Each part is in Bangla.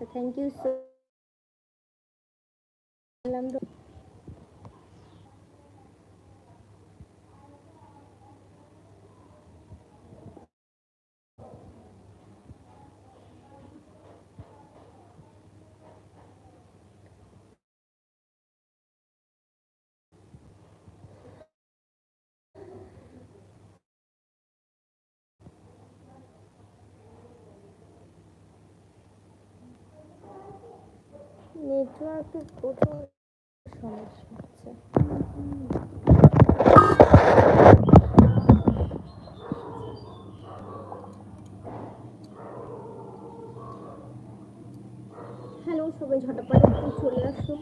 থ্যাংক ইউ সো নেটওয়ার্কের প্রচুর সমস্যা হচ্ছে হ্যালো সবাই ঝটাপট একটু চলে আসো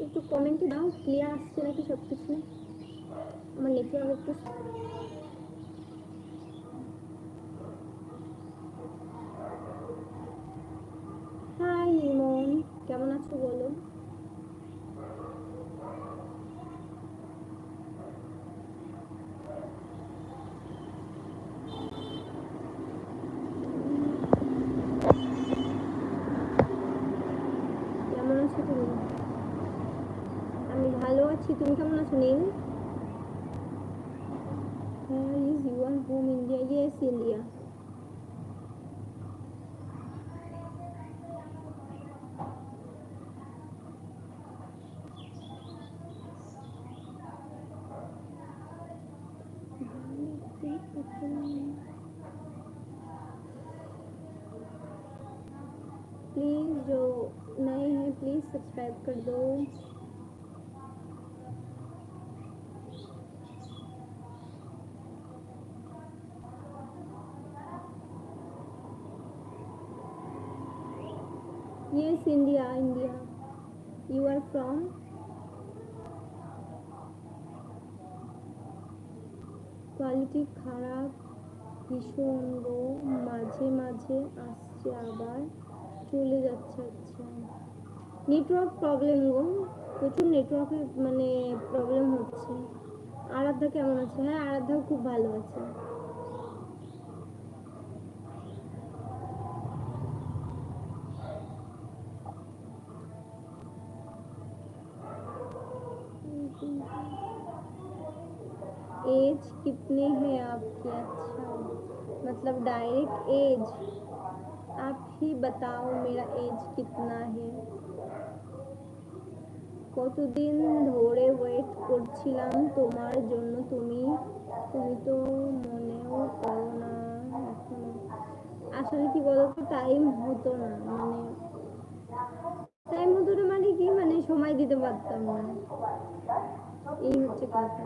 একটু কমেন্টে দাও ক্লিয়ার আসছে নাকি সব কিছু আমার নেটওয়ার্ক একটু ना सुनील इज़ यूर प्लीज़ जो नए हैं प्लीज़ सब्सक्राइब कर दो। Yes, India, India. You are from? Quality খারাপ ভীষণ গো মাঝে মাঝে আসছে আবার চলে যাচ্ছে আচ্ছা নেটওয়ার্ক প্রবলেম গো প্রচুর নেটওয়ার্কের মানে প্রবলেম হচ্ছে আরাধ্যা কেমন আছে হ্যাঁ আরাধ্যাও খুব ভালো আছে एज कितने हैं आपकी अच्छा मतलब डायरेक्ट एज आप ही बताओ मेरा एज कितना है কতদিন ধরে ওয়েট করছিলাম তোমার জন্য তুমি তুমি তো মনেও করো না এখনো আসলে কি বলতো টাইম হতো না মানে টাইম হতো না মানে কি মানে সময় দিতে পারতাম না এই হচ্ছে কথা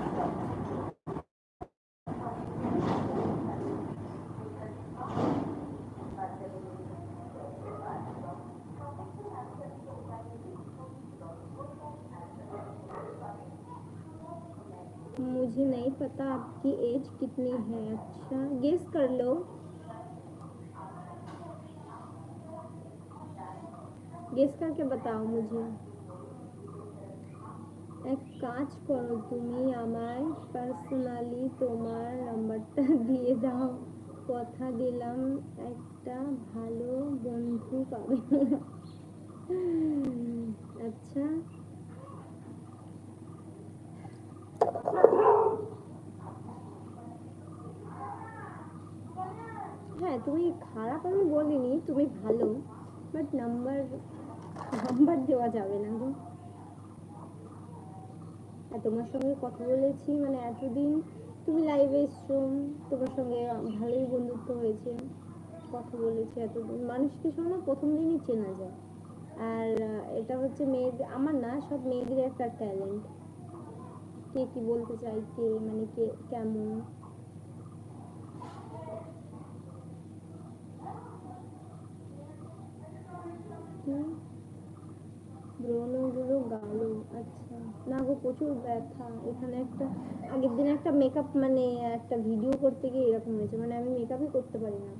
मुझे नहीं पता आपकी एज कितनी है अच्छा गेस कर लो गेस करके बताओ मुझे এক কাজ করো তুমি আমায় পার্সোনালি তোমার নাম্বারটা দিয়ে দাও কথা দিলাম একটা ভালো বন্ধু পাবে আচ্ছা তুমি খারাপ আমি বলিনি, তুমি ভালো। বাট নাম্বার নাম্বার দেওয়া যাবে না গো। আর তোমার সঙ্গে কথা বলেছি মানে এতদিন তুমি লাইভে এসছো, তোমার সঙ্গে ভালোই বন্ধুত্ব হয়েছে, কথা বলেছি এতদিন। মানুষকে শোনো প্রথম দিনই চেনা যায়। আর এটা হচ্ছে মেয়েদের আমার না সব মেয়েদের একটা ট্যালেন্ট কে কি বলতে চাই কে মানে কে, কেমন হুম ব্রণগুলো গালো আচ্ছা। না গো, প্রচুর ব্যথা। এখানে একটা, আগের দিন একটা মেকআপ মানে একটা ভিডিও করতে গিয়ে এরকম হয়েছে মানে আমি মেকআপই করতে পারি না।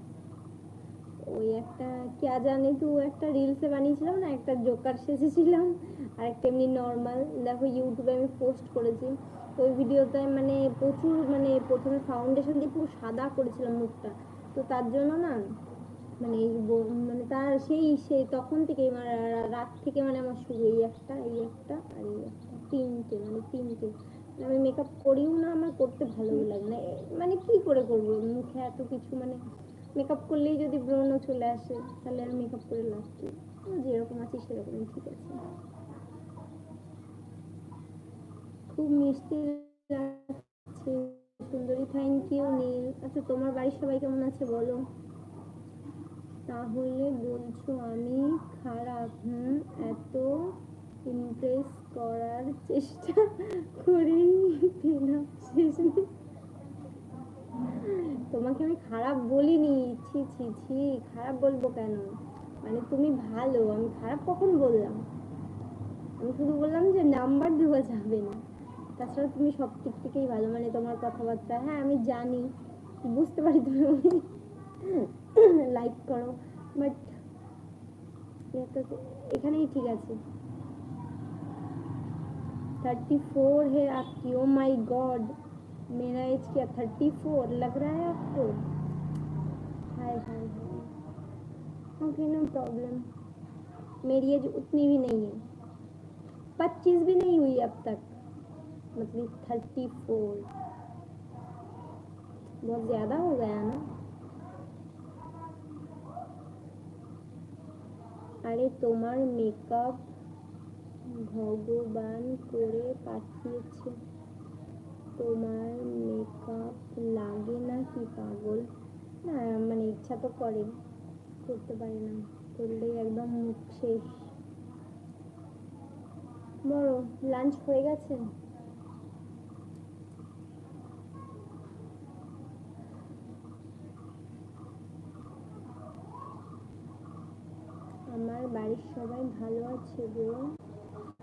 ওই একটা ক্যা জানে তু, একটা রিলসে বানিয়েছিলাম না, একটা জোকার সেজেছিলাম, আর একটা এমনি নর্মাল দেখো ইউটিউবে আমি পোস্ট করেছি। তো ওই ভিডিওতে মানে প্রচুর মানে প্রথমে ফাউন্ডেশন দিয়ে পুরো সাদা করেছিলাম মুখটা। তো তার জন্য না মানে মানে তার সেই সেই তখন থেকে মানে রা- রাত থেকে মানে আমার শুরু এই একটা এই একটা আর এই একটা তিনটে মানে তিনটে। আমি মেকআপ করিও না আমার করতে ভালো লাগে না। মানে কি করে করব? মুখে এত কিছু মানে মেকআপ করলেই যদি ব্রণ চলে আসে তাহলে আর মেকআপ করে লাভ কি? যেরকম আছি সেরকমই ঠিক আছে। খুব মিষ্টি লাগছে সুন্দরী থ্যাংক ইউ নীল। আচ্ছা তোমার বাড়ির সবাই কেমন আছে বলো? তাহলে বলছো আমি খারাপ, হুম? এত ইমপ্রেস করার চেষ্টা শেষে। তোমাকে আমি খারাপ বলিনি, ছি ছি ছি, খারাপ বলব কেন? মানে তুমি ভালো, আমি খারাপ কখন বললাম? আমি শুধু বললাম যে নাম্বার দেওয়া যাবে না। তাছাড়া তুমি সব দিক থেকেই ভালো মানে তোমার কথাবার্তা হ্যাঁ আমি জানি, বুঝতে পারি তুমি। লাইক করো বাট এখানেই ঠিক আছে थर्टी फोर है आपकी ओ माई गॉड मेरा एज क्या थर्टी फोर लग रहा है आपको hi hi hi okay no problem मेरी एज उतनी भी नहीं है पच्चीस भी नहीं हुई अब तक मतलब थर्टी फोर बहुत ज़्यादा हो गया ना আরে তোমার মেকআপ ভগবান করে পাঠিয়েছে। তোমার মেকআপ লাগে না কি পাগল? না মানে ইচ্ছা তো করে, করতে পারি না। করলেই একদম মুখ শেষ। বড় লাঞ্চ হয়ে গেছে? আমার বাড়ির সবাই ভালো আছে গো।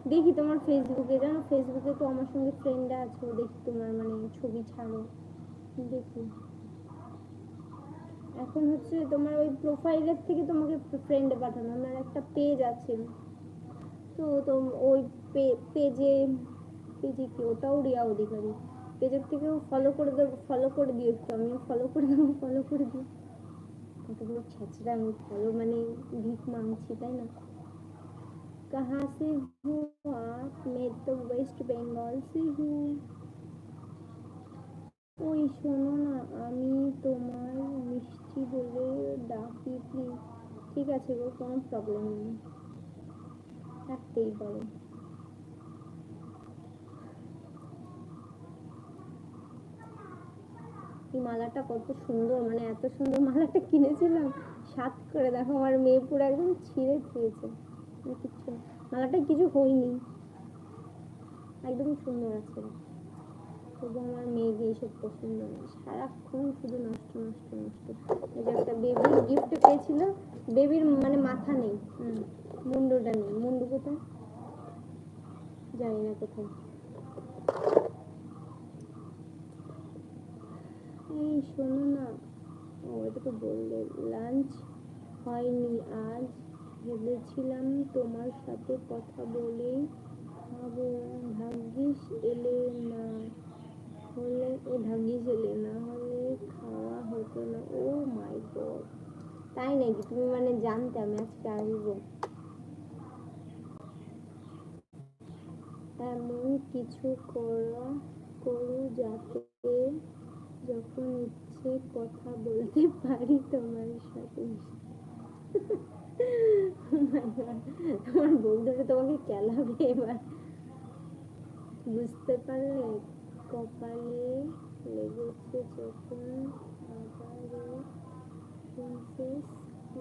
দেখি তোমার ফেসবুকে জানো ফেসবুকে তো আমার সঙ্গে ফ্রেন্ড আছো দেখি তোমার মানে ছবি ছাড়ো। দেখি। এখন হচ্ছে তোমার ওই প্রোফাইলের থেকে তোমাকে ফ্রেন্ডে পাঠানো, আমার একটা পেজ আছে। তো ওই পেজে পেজে কি? ওটাও রিয়া অধিকারী। পেজের থেকেও ফলো করে দেবো ফলো করে দিও একটু আমিও ফলো করে দেবো ফলো করে দিও কতগুলো ছেঁচড়া আমি ফলো মানে ভিক মাংছি তাই না कहाँ से हो आप मैं तो वेस्ट बंगाल से हूँ ওই শোনো না আমি তোমার মিষ্টি বলে ডাকি প্লিজ ঠিক আছে গো কোনো প্রবলেম নেই থাকতেই পারো এই মালাটা কত সুন্দর মানে এত সুন্দর মালাটা কিনেছিলাম। সাত করে, দেখো আমার মেয়ে পুরো একদম ছিঁড়ে খেয়েছে। মানে কিচ্ছু। মালাটা কিছু হয়নি। একদম সুন্দর আছে। তবু আমার মেয়েকে এইসব পছন্দ না। সারাক্ষণ শুধু নষ্ট নষ্ট নষ্ট। এই যে একটা বেবির গিফট পেয়েছিল বেবির মানে মাথা নেই। মুন্ডুটা নেই। মুন্ডু কোথায়? জানি না কোথায়। এই শোনো না। ও এটা তো বললে, লাঞ্চ হয়নি, আজ ভেবেছিলাম তোমার সাথে কথা বলেই খাব। ভাগ্যিস এলে না হলে, ও ভাগ্যিস এলে না হলে খাওয়া হতো না। Oh my god. তাই নাকি? তুমি মানে জানতে আমি আজকে আসব। এমন কিছু করা, করো যাতে যখন ইচ্ছে কথা বলতে পারি তোমার সাথে। Oh তোমার বন্ধুরা তোমাকে কেলাবে এবার। বুঝতে পারলে কপালে লেগেছে যখন আবারও প্রিন্সেস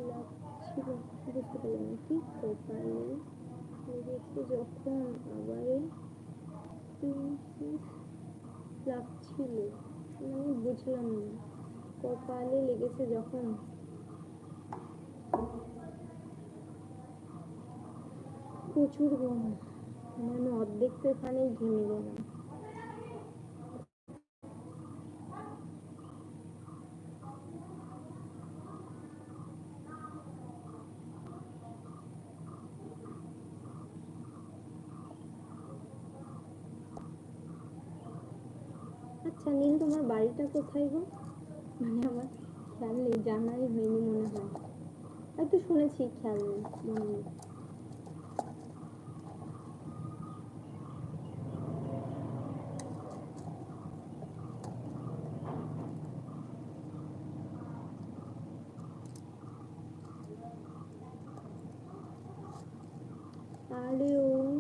লাগছিল বুঝতে পারলাম কি? কপালে লেগেছে যখন আবারও প্রিন্সেস লাগছিল বুঝলাম। না কপালে লেগেছে যখন। প্রচুর গরম মানে অর্ধেক তো এখানে ঘেমে গেলাম। আচ্ছা নীল, তোমার বাড়িটা কোথায় গো? মানে আমার খেয়াল নেই, জানাই হয়নি মনে হয়। হয়তো শুনেছি, খেয়াল নেই, মনে আরে ওই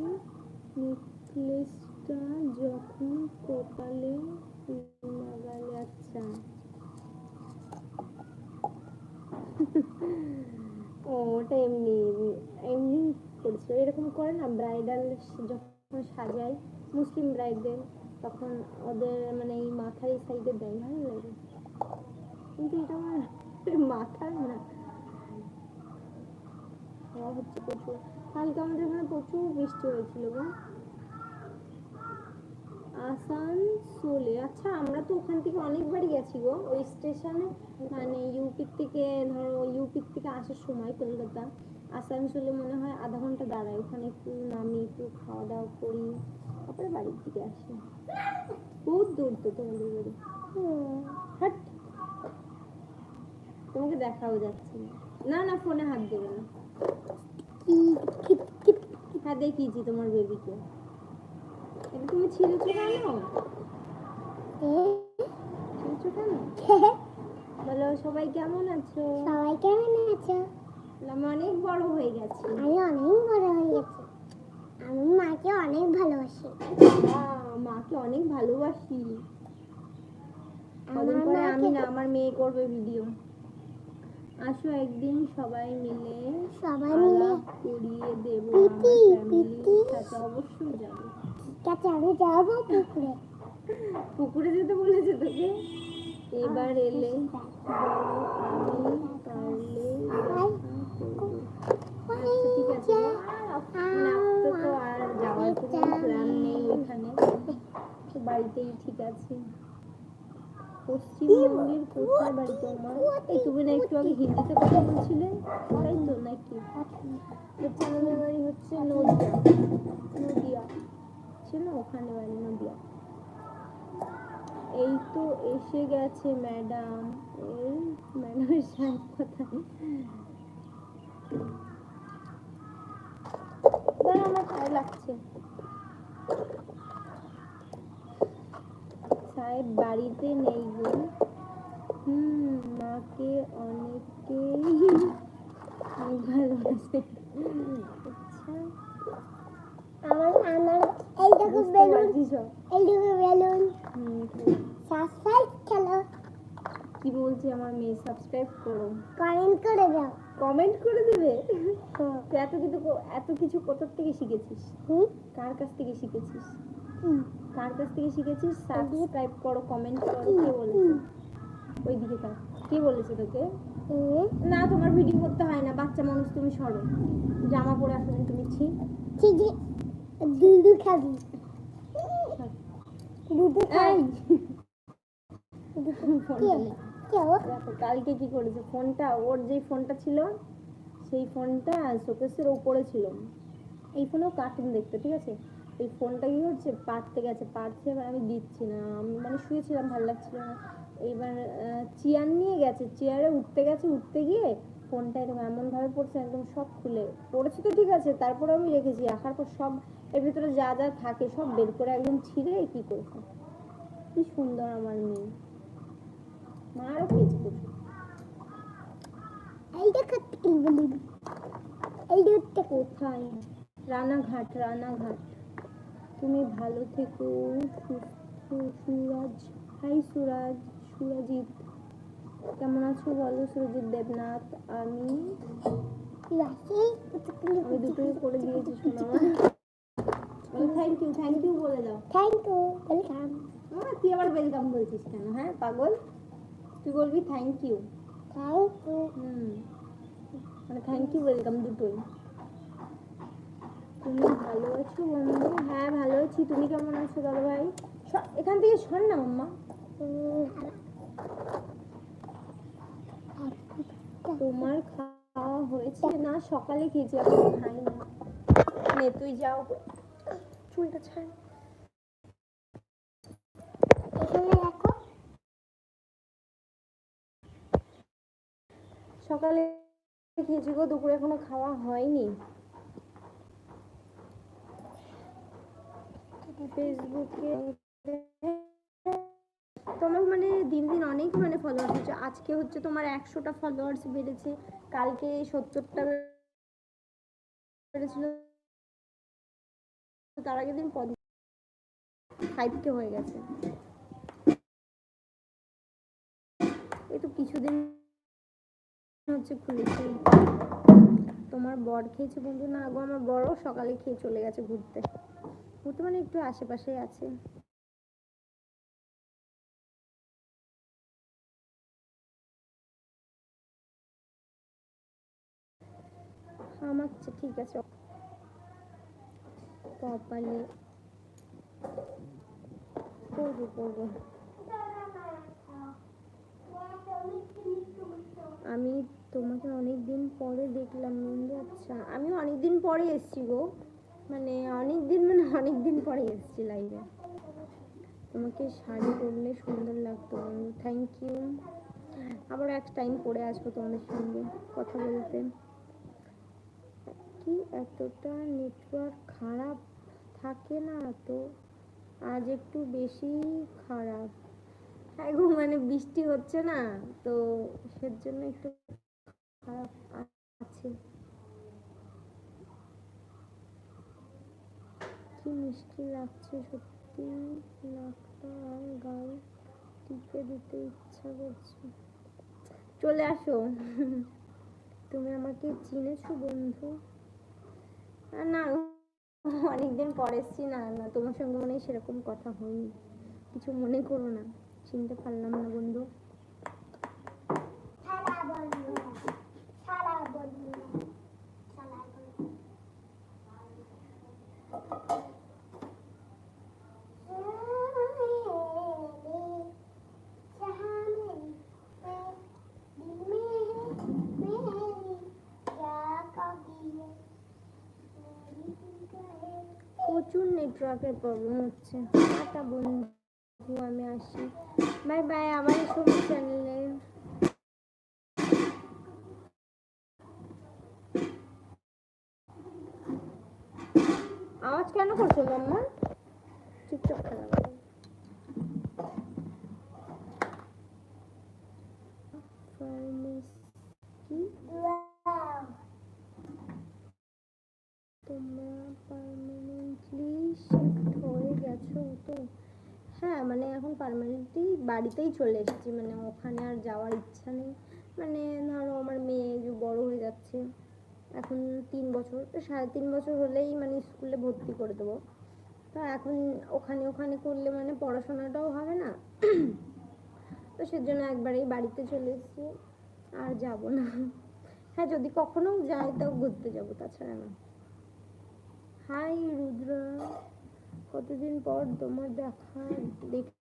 নেকলেসটা যখন কপালে ও ওটা এমনি এমনি করেছিল। এরকম করে না ব্রাইডাল যখন সাজায় মুসলিম ব্রাইডদের তখন ওদের মানে এই মাথার এই সাইডে দেয় ভালো লাগে। কিন্তু এটা আমার মাথার না। হচ্ছে প্রচুর। কালকে আমাদের এখানে প্রচুর বৃষ্টি হয়েছিল গো। আসানসোলে। আচ্ছা আমরা তো ওখান থেকে অনেকবারই গেছি গো। ওই স্টেশনে মানে ইউপির থেকে ধরো ইউপির থেকে আসার সময় কলকাতা। আসানসোলে মনে হয় আধা ঘণ্টা দাঁড়ায়। ওখানে একটু নামি একটু খাওয়া দাওয়া করি তারপরে বাড়ির দিকে আসি। বহুত দূর তো তোমাদের বাড়ি। হাট। তোমাকে দেখাও যাচ্ছে না। না না ফোনে হাত দেবে না। হ্যাঁ দেখিয়েছি তোমার বেবিকে এটা তুমি ছিঁড়েছো কেন? ছিঁড়েছো কেন? বলো সবাই কেমন আছো? সবাই কেমন আছো? আমি অনেক বড় হয়ে গেছি। আমি অনেক বড় হয়ে গেছি। আমি মাকে অনেক ভালোবাসি। মাকে অনেক ভালোবাসি। আমার কদিন পরে আমি না আমার মেয়ে করবে ভিডিও আসো একদিন সবাই মিলে সবাই মিলে করিয়ে দেবো আমার ফ্যামিলির সাথে। অবশ্যই যাব। ঠিক আছে আমি যাব পুকুরে। পুকুরে যেতে বলেছে তোকে? এবার এলে ঠিক আছে মানে আর যাওয়ার কোনো প্ল্যান নেই ওইখানে বাড়িতেই ঠিক আছে পশ্চিমবঙ্গের কোথায় বাড়ি তোমার এই তুমি না একটু আগে হিন্দিতে কথা বলছিলে তাই তো নাকি বাড়ি হচ্ছে নদিয়া ওখানে বাড়ি নদিয়া এই তো এসে গেছে ম্যাডাম। এই ম্যাডামের সাহেব কোথায় আমার লাগছে। সাহেব বাড়িতে নেই গো। হুম, মাকে অনেকেই ভালোবাসে। আমার আমার এই দেখো বেলুন পারছি এই দেখো বেলুন। সাবস্ক্রাইব খেলো কি বলছে আমার মেয়ে সাবস্ক্রাইব করো। কমেন্ট করে দাও। কমেন্ট করে দেবে? হ্যাঁ। এত কিছু এত থেকে শিখেছিস? কার কাছ থেকে শিখেছিস। কার কাছ থেকে শিখেছিস? সাবস্ক্রাইব করো কমেন্ট করো কে? বলেছে। ওইদিকে কার কে বলেছে তোকে। না তোমার ভিডিও করতে হয় না বাচ্চা মানুষ তুমি সরো। জামা পরে আসলে তুমি ঠিক আছে দুধু খাবি। দুধু খাবি কালকে কি করেছে? ফোনটা ওর যেই ফোনটা ছিল সেই ফোনটা শোকেসের উপরে ছিল। এই ফোনেও কার্টুন দেখতে ঠিক আছে? এই ফোনটা কি হচ্ছে? পারতে গেছে পারছে এবার আমি দিচ্ছি না। আমি মানে শুয়েছিলাম ভালো লাগছিল না। এইবার চেয়ার নিয়ে গেছে। চেয়ারে উঠতে গেছে উঠতে গিয়ে ফোনটা এরকম এমনভাবে পড়ছে একদম সব খুলে। পড়েছে তো ঠিক আছে তারপরে আমি রেখেছি। রাখার পর সব এর ভিতরে যা যা থাকে সব বের করে একদম ছিঁড়ে কি করেছে কি সুন্দর আমার মেয়ে। মারও খেয়েছি প্রচুর। এইটা বলি এইটা কোথায়? রানাঘাট রানাঘাট। তুমি ভালো থেকো সুরাজ। হাই সুরাজ সুরাজিৎ। কেমন আছো বলো? সুরজিৎ দেবনাথ আমি আমি দুটোই করে দিয়েছি শোনা। থ্যাংক ইউ থ্যাংক ইউ বলে দাও। থ্যাংক ইউ ওয়েলকাম আহ, তুই আবার ওয়েলকাম বলছিস কেন হ্যাঁ পাগল? তুই বলবি থ্যাংক ইউ থ্যাংক ইউ হুম মানে থ্যাংক ইউ ওয়েলকাম দুটোই। তুমি ভালো আছো বন্ধু? হ্যাঁ ভালো আছি। তুমি কেমন আছো দাদা ভাই? এখান থেকে সর না মাম্মা। তোমার খাওয়া হয়েছে না? সকালে খেয়েছি এখন খাই না নে তুই যাও। চুলটা সকালে খেয়েছি গো, দুপুরে এখনও খাওয়া হয়নি। ফেসবুকে তোমার মানে দিন দিন অনেক মানে ফলোয়ার্স হচ্ছে। আজকে হচ্ছে তোমার একশোটা ফলোয়ার্স বেড়েছে, কালকে সত্তরটা বেড়েছিল। তার আগের দিন ফাইভ কে হয়ে গেছে। এই তো কিছুদিন হচ্ছে খুলেছি। তোমার বর খেয়েছে বন্ধু? না গো আমার বড় সকালে খেয়ে চলে গেছে ঘুরতে। ঘুরতে মানে একটু আশেপাশে আছে। আমার আচ্ছা, ঠিক আছে। কপালে। করব করব। আমি তোমাকে অনেক দিন পরে দেখলাম, বন্ধু। আচ্ছা আমি অনেক দিন পরে এসেছি গো। মানে অনেক দিন মানে অনেক দিন পরে এসেছি লাইভে তোমাকে শাড়ি পরলে সুন্দর লাগতো থ্যাংক ইউ আবার এক টাইম পরে আসব তোমাদের সঙ্গে কথা বলতে। কি এতটা নেটওয়ার্ক খারাপ থাকে না তো? আজ একটু বেশি খারাপ। হ্যাঁ গো মানে বৃষ্টি হচ্ছে না, তো সের জন্য একটু খারাপ আছে। কি মিষ্টি লাগছে সত্যি? নাকটা আর গাল টিপে দিতে ইচ্ছা করছে। চলে আসো। তুমি আমাকে চিনেছো বন্ধু? না, অনেকদিন পর এসছি, না না, তোমার সঙ্গে মনে হয় সেরকম কথা হয়নি। কিছু মনে করো না, চিনতে পারলাম না বন্ধু সারা বন্ধু সারা বন্ধু সারা বন্ধু প্রচুর নেটওয়ার্কের প্রবলেম হচ্ছে। টাটা বন্ধু, আমি আসি। বাই বাই আমার সব চ্যানেলে আওয়াজ কেন করছ, মাম্মা? চুপচাপ খেলা পার্মানেন্টলি বাড়িতেই চলে এসেছি। মানে ওখানে আর যাওয়ার ইচ্ছা নেই। মানে ধরো আমার মেয়ে যে বড় হয়ে যাচ্ছে, এখন তিন বছর সাড়ে তিন বছর হলেই মানে স্কুলে ভর্তি করে দেবো। তো এখন ওখানে ওখানে করলে মানে পড়াশোনাটাও হবে না। তো সেজন্য একবারেই বাড়িতে চলে এসেছি। আর যাব না। হ্যাঁ যদি কখনো যাই তাও ঘুরতে যাব, তাছাড়া না। হাই রুদ্র, কতদিন পর তোমার দেখা আচ্ছা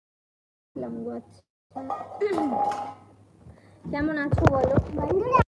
কেমন আছো বলো? বন্ধুরা